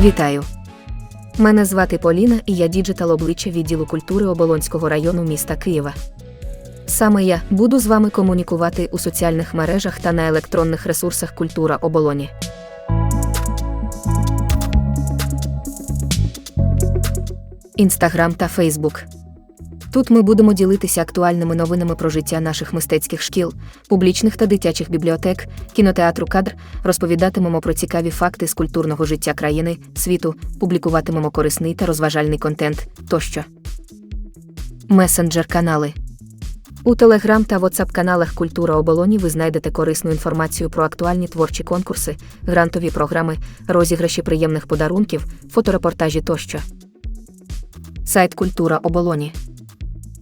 Вітаю! Мене звати Поліна і я діджитал обличчя відділу культури Оболонського району міста Києва. Саме я буду з вами комунікувати у соціальних мережах та на електронних ресурсах Культура Оболоні. Інстаграм та Фейсбук. Тут ми будемо ділитися актуальними новинами про життя наших мистецьких шкіл, публічних та дитячих бібліотек, кінотеатру кадр, розповідатимемо про цікаві факти з культурного життя країни, світу, публікуватимемо корисний та розважальний контент тощо. Месенджер-канали. У Телеграм та WhatsApp каналах Культура оболоні ви знайдете корисну інформацію про актуальні творчі конкурси, грантові програми, розіграші приємних подарунків, фоторепортажі тощо. Сайт Культура оболоні.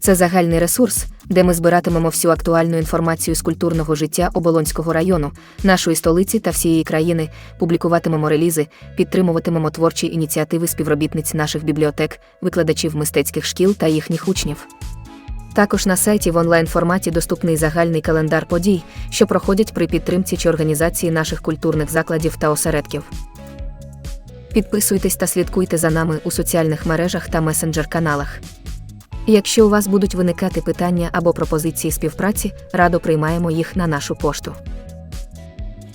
Це загальний ресурс, де ми збиратимемо всю актуальну інформацію з культурного життя Оболонського району, нашої столиці та всієї країни, публікуватимемо релізи, підтримуватимемо творчі ініціативи співробітниць наших бібліотек, викладачів мистецьких шкіл та їхніх учнів. Також на сайті в онлайн-форматі доступний загальний календар подій, що проходять при підтримці чи організації наших культурних закладів та осередків. Підписуйтесь та слідкуйте за нами у соціальних мережах та месенджер-каналах. Якщо у вас будуть виникати питання або пропозиції співпраці, радо приймаємо їх на нашу пошту.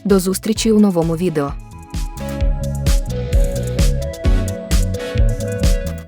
До зустрічі у новому відео.